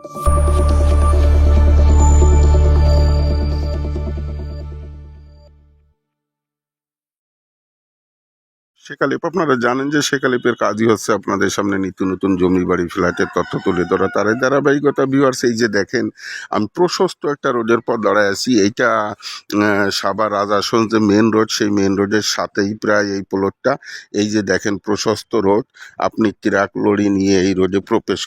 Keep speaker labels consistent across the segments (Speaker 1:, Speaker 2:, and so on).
Speaker 1: Thank you. Sheikh আলিপ আপনারা জানেন যে শেখ আলিপের কাজই হচ্ছে আপনাদের সামনে নিত্য নতুন জমি বাড়ি, ফ্ল্যাটের তথ্য তুলে ধরা তার ধারাবাহিকতা ভিউয়ার্স এই যে দেখেন, আমি প্রশস্ত একটা রোডের পর দাঁড়ায় আছি, এইটা সাবা রাজাসন যে মেন রোড সেই মেন রোডের সাথেই প্রায় এই প্লটটা এই যে দেখেন প্রশস্ত রোড আপনি ট্রাক লড়ি নিয়ে এই রোডে প্রবেশ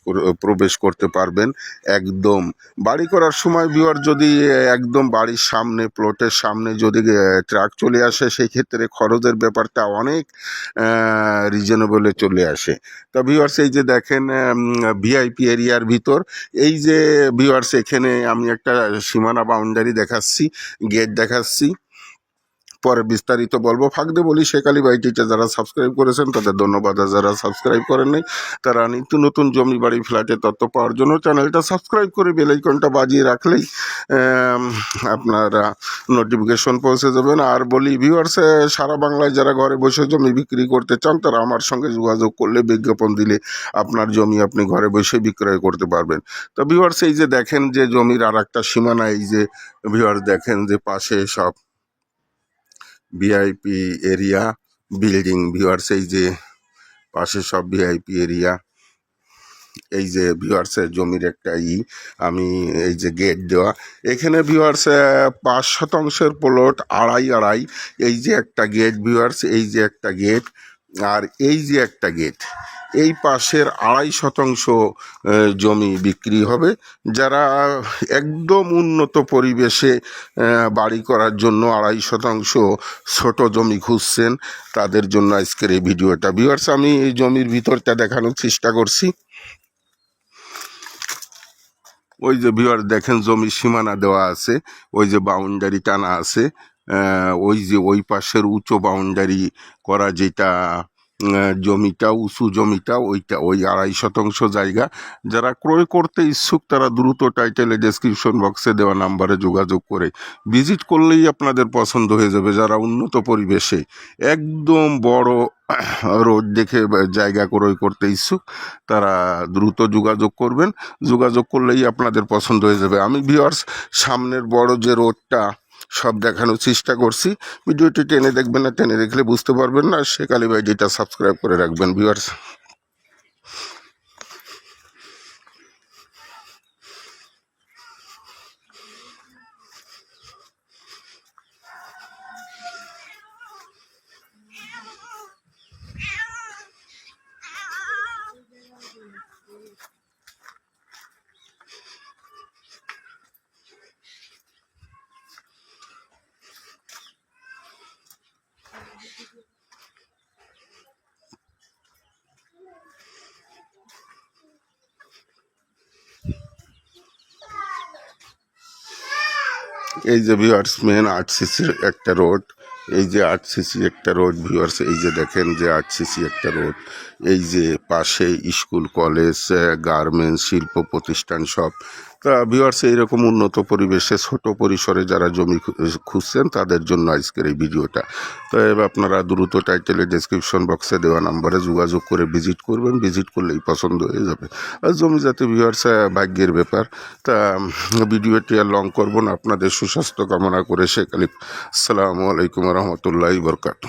Speaker 1: প্রবেশ করতে পারবেন, একদম। বাড়ি করার সময় ভিউয়ার যদি একদম বাড়ির সামনে প্লটের সামনে যদি ট্রাক চলে আসে, সেই ক্ষেত্রে খরচের ব্যাপারটা অনেক রিজনেবলে চলে আসে। তো ভিওয়ার্স এই যে দেখেন ভিআইপি এরিয়ার ভিতর, এই যে ভিওয়ার্স এখানে আমি একটা সীমানা বাউন্ডারি দেখাচ্ছি গেট দেখাচ্ছি। পরে বিস্তারিত বলব। ফাঁকদে বলি, শেখ আলী বাইটিটা যারা সাবস্ক্রাইব করেছেন, তাদের ধন্যবাদ। আর যারা সাবস্ক্রাইব করেন নাই, তারা নিত্য নতুন জমি বাড়ি ফ্ল্যাটের তথ্য পাওয়ার জন্য চ্যানেলটা সাবস্ক্রাইব করে বেলাইকনটা বাজিয়ে রাখলেই আপনারা নোটিফিকেশন পৌঁছে যাবেন। আর বলি ভিউয়ার্স সারা বাংলায় যারা ঘরে বসে জমি বিক্রি করতে চান, তারা আমার সঙ্গে যোগাযোগ করলে বিজ্ঞাপন দিলে আপনার জমি আপনি ঘরে বসে বিক্রয় করতে পারবেন। তো ভিউয়ার্স এই যে দেখেন যে জমির আর একটা সীমানা, এই যে ভিউয়ার্স দেখেন যে পাশে সব ভিআইপি এরিয়া বিল্ডিং ভিউয়ার্স এই যে পাশে সব ভিআইপি এরিয়া এই যে ভিউয়ার্সের জমির একটা ই, আমি এই যে গেট দেওয়া। এখানে ভিউয়ার্স পাঁচ শতাংশের প্লট আড়াই আড়াই। এই যে একটা গেট ভিউয়ার্স এই যে একটা গেট আর এই যে একটা গেট এই পাশের আড়াই শতাংশ জমি বিক্রি হবে। যারা একদম উন্নত পরিবেশে বাড়ি করার জন্য আড়াই শতাংশ ছোট জমি খুঁজছেন, তাদের জন্য আজকের এই ভিডিওটা। ভিউয়ার্স, আমি এই জমির ভিতরটা দেখানোর চেষ্টা করছি। ওই যে ভিউয়ার দেখেন জমি সীমানা দেওয়া আছে, ওই যে বাউন্ডারি টানা আছে ওই যে ওই পাশের উঁচু বাউন্ডারি করা যেটা জমিটা উঁচু জমিটা ওইটা ওই আড়াই শতাংশ জায়গা। যারা ক্রয় করতে ইচ্ছুক, তারা দ্রুত টাইটেলে ডেসক্রিপশন বক্সে দেওয়া নাম্বারে যোগাযোগ করে ভিজিট করলেই আপনাদের পছন্দ হয়ে যাবে। যারা উন্নত পরিবেশে, একদম বড় রোড দেখে জায়গা ক্রয় করতে ইচ্ছুক, তারা দ্রুত যোগাযোগ করবেন। যোগাযোগ করলেই আপনাদের পছন্দ হয়ে যাবে। আমি ভিওয়ার্স সামনের বড় যে রোডটা সব দেখানোর চেষ্টা করছি। ভিডিওটি টেনে দেখবেন না টেনে দেখলে বুঝতে পারবেন না। সে আলী ভাই যেটা সাবস্ক্রাইব করে রাখবেন ভিওয়ার্স এই যে ভিউয়ার্স মেন আট সিসির একটা রোড এই যে আট সিসি একটা রোড ভিউয়ার্স এই যে দেখেন যে আট সিসি একটা রোড এই যে পাশে স্কুল কলেজ গার্মেন্টস শিল্প প্রতিষ্ঠান সব তা ভিউয়ার্স এইরকম উন্নত পরিবেশে ছোট পরিসরে যারা জমি খুঁজছেন, তাদের জন্য আজকের এই ভিডিওটা। তো আপনারা দ্রুত টাইটেলে ডেসক্রিপশন বক্সে দেওয়া নাম্বারে যোগাযোগ করে ভিজিট করবেন। ভিজিট করলেই পছন্দ হয়ে যাবে। আর জমি জাতি ভিউয়ার্স ভাগ্যের ব্যাপার। তা ভিডিওটি আর লং করব না। আপনাদের সুস্বাস্থ্য কামনা করে শেখ আলিফ আসসালামু আলাইকুম রহমতুল্লাহ বরকাত